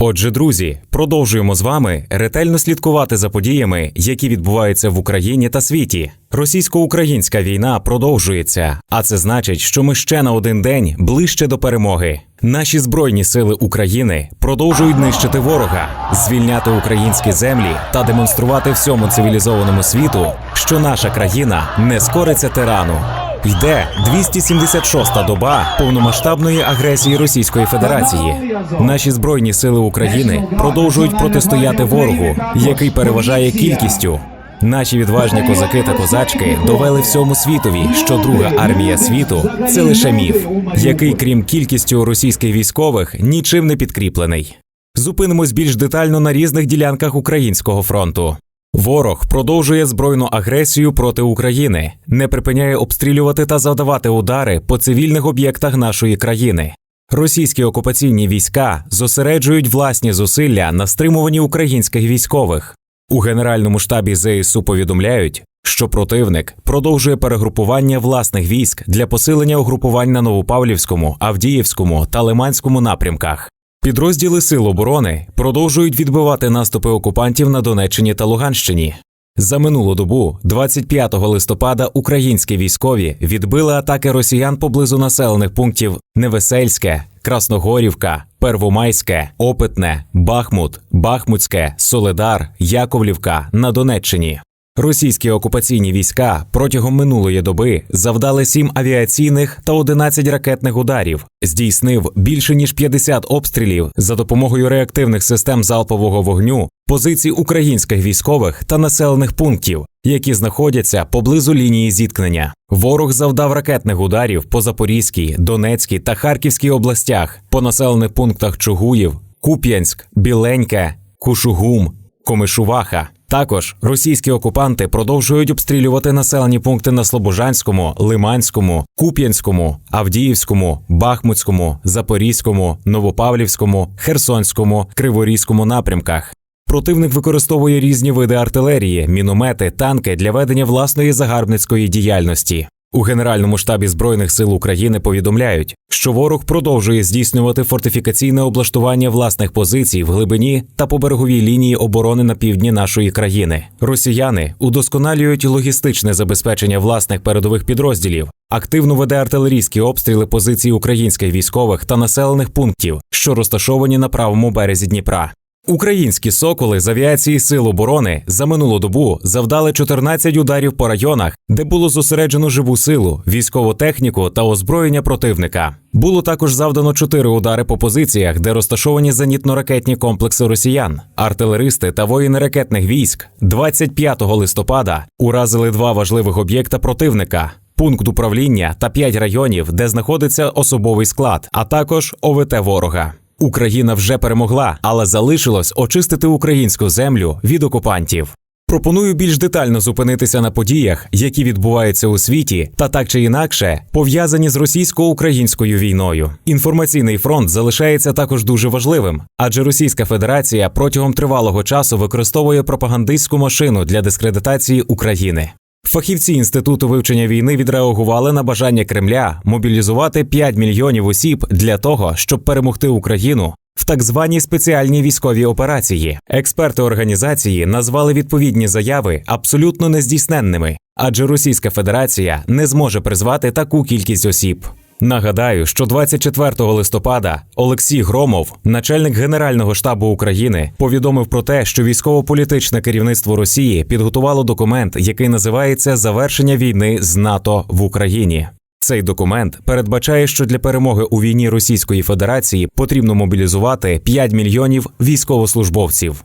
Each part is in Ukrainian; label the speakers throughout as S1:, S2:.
S1: Отже, друзі, продовжуємо з вами ретельно слідкувати за подіями, які відбуваються в Україні та світі. Російсько-українська війна продовжується, а це значить, що ми ще на один день ближче до перемоги. Наші збройні сили України продовжують нищити ворога, звільняти українські землі та демонструвати всьому цивілізованому світу, що наша країна не скориться тирану. Йде 276-та доба повномасштабної агресії Російської Федерації. Наші збройні сили України продовжують протистояти ворогу, який переважає кількістю. Наші відважні козаки та козачки довели всьому світові, що друга армія світу це лише міф, який, крім кількістю російських військових, нічим не підкріплений. Зупинимось більш детально на різних ділянках українського фронту. Ворог продовжує збройну агресію проти України, не припиняє обстрілювати та завдавати удари по цивільних об'єктах нашої країни. Російські окупаційні війська зосереджують власні зусилля на стримуванні українських військових. У Генеральному штабі ЗСУ повідомляють, що противник продовжує перегрупування власних військ для посилення угрупувань на Новопавлівському, Авдіївському та Лиманському напрямках. Підрозділи Сил оборони продовжують відбивати наступи окупантів на Донеччині та Луганщині. За минулу добу, 25 листопада, українські військові відбили атаки росіян поблизу населених пунктів Невесельське, Красногорівка, Первомайське, Опитне, Бахмут, Бахмутське, Соледар, Яковлівка на Донеччині. Російські окупаційні війська протягом минулої доби завдали 7 авіаційних та 11 ракетних ударів, здійснив більше ніж 50 обстрілів за допомогою реактивних систем залпового вогню, позицій українських військових та населених пунктів, які знаходяться поблизу лінії зіткнення. Ворог завдав ракетних ударів по Запорізькій, Донецькій та Харківській областях, по населених пунктах Чугуїв, Куп'янськ, Біленьке, Кушугум, Комишуваха. Також російські окупанти продовжують обстрілювати населені пункти на Слобожанському, Лиманському, Куп'янському, Авдіївському, Бахмутському, Запорізькому, Новопавлівському, Херсонському, Криворізькому напрямках. Противник використовує різні види артилерії, міномети, танки для ведення власної загарбницької діяльності. У Генеральному штабі Збройних сил України повідомляють, що ворог продовжує здійснювати фортифікаційне облаштування власних позицій в глибині та по береговій лінії оборони на півдні нашої країни. Росіяни удосконалюють логістичне забезпечення власних передових підрозділів, активно веде артилерійські обстріли позицій українських військових та населених пунктів, що розташовані на правому березі Дніпра. Українські соколи з авіації Сил оборони за минулу добу завдали 14 ударів по районах, де було зосереджено живу силу, військову техніку та озброєння противника. Було також завдано 4 удари по позиціях, де розташовані зенітно-ракетні комплекси росіян. Артилеристи та воїни ракетних військ 25 листопада уразили два важливих об'єкта противника. Пункт управління та 5 районів, де знаходиться особовий склад, а також ОВТ ворога. Україна вже перемогла, але залишилось очистити українську землю від окупантів. Пропоную більш детально зупинитися на подіях, які відбуваються у світі, та так чи інакше пов'язані з російсько-українською війною. Інформаційний фронт залишається також дуже важливим, адже Російська Федерація протягом тривалого часу використовує пропагандистську машину для дискредитації України. Фахівці інституту вивчення війни відреагували на бажання Кремля мобілізувати 5 мільйонів осіб для того, щоб перемогти Україну в так званій спеціальній військовій операції. Експерти організації назвали відповідні заяви абсолютно нездійсненними, адже Російська Федерація не зможе призвати таку кількість осіб. Нагадаю, що 24 листопада Олексій Громов, начальник Генерального штабу України, повідомив про те, що військово-політичне керівництво Росії підготувало документ, який називається Завершення війни з НАТО в Україні. Цей документ передбачає, що для перемоги у війні Російської Федерації потрібно мобілізувати 5 мільйонів військовослужбовців.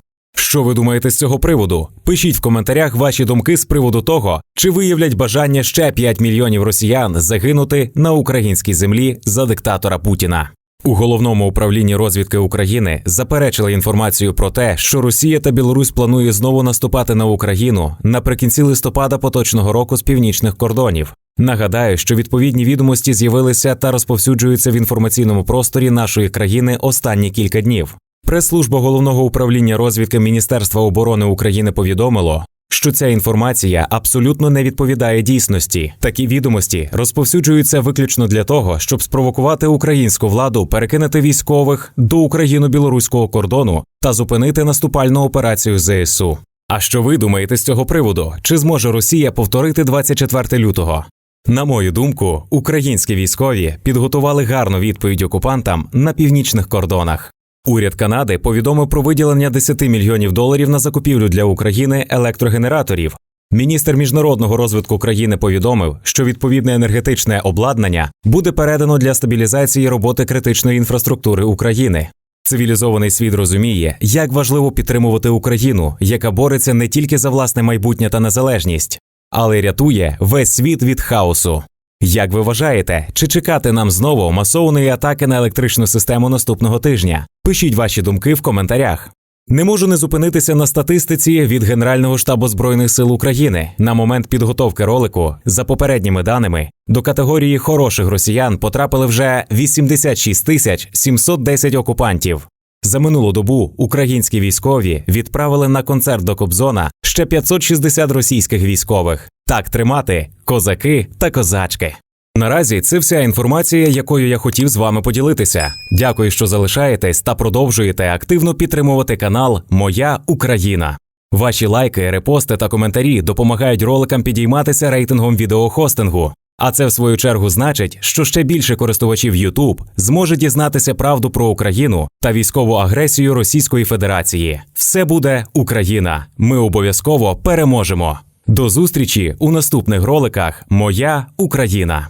S1: Що ви думаєте з цього приводу? Пишіть в коментарях ваші думки з приводу того, чи виявлять бажання ще 5 мільйонів росіян загинути на українській землі за диктатора Путіна. У головному управлінні розвідки України заперечили інформацію про те, що Росія та Білорусь планує знову наступати на Україну наприкінці листопада поточного року з північних кордонів. Нагадаю, що відповідні відомості з'явилися та розповсюджуються в інформаційному просторі нашої країни останні кілька днів. Прес-служба головного управління розвідки Міністерства оборони України повідомило, що ця інформація абсолютно не відповідає дійсності. Такі відомості розповсюджуються виключно для того, щоб спровокувати українську владу перекинути військових до україно-білоруського кордону та зупинити наступальну операцію ЗСУ. А що ви думаєте з цього приводу? Чи зможе Росія повторити 24 лютого? На мою думку, українські військові підготували гарну відповідь окупантам на північних кордонах. Уряд Канади повідомив про виділення 10 мільйонів доларів на закупівлю для України електрогенераторів. Міністр міжнародного розвитку країни повідомив, що відповідне енергетичне обладнання буде передано для стабілізації роботи критичної інфраструктури України. Цивілізований світ розуміє, як важливо підтримувати Україну, яка бореться не тільки за власне майбутнє та незалежність, але й рятує весь світ від хаосу. Як ви вважаєте, чи чекати нам знову масованої атаки на електричну систему наступного тижня? Пишіть ваші думки в коментарях. Не можу не зупинитися на статистиці від Генерального штабу збройних сил України. На момент підготовки ролику, за попередніми даними, до категорії хороших росіян потрапили вже 86 тисяч 710 окупантів. За минулу добу українські військові відправили на концерт до Кобзона ще 560 російських військових. Так тримати козаки та козачки. Наразі це вся інформація, якою я хотів з вами поділитися. Дякую, що залишаєтесь та продовжуєте активно підтримувати канал Моя Україна. Ваші лайки, репости та коментарі допомагають роликам підійматися рейтингом відеохостингу. А це в свою чергу значить, що ще більше користувачів YouTube зможе дізнатися правду про Україну та військову агресію Російської Федерації. Все буде Україна. Ми обов'язково переможемо. До зустрічі у наступних роликах Моя Україна.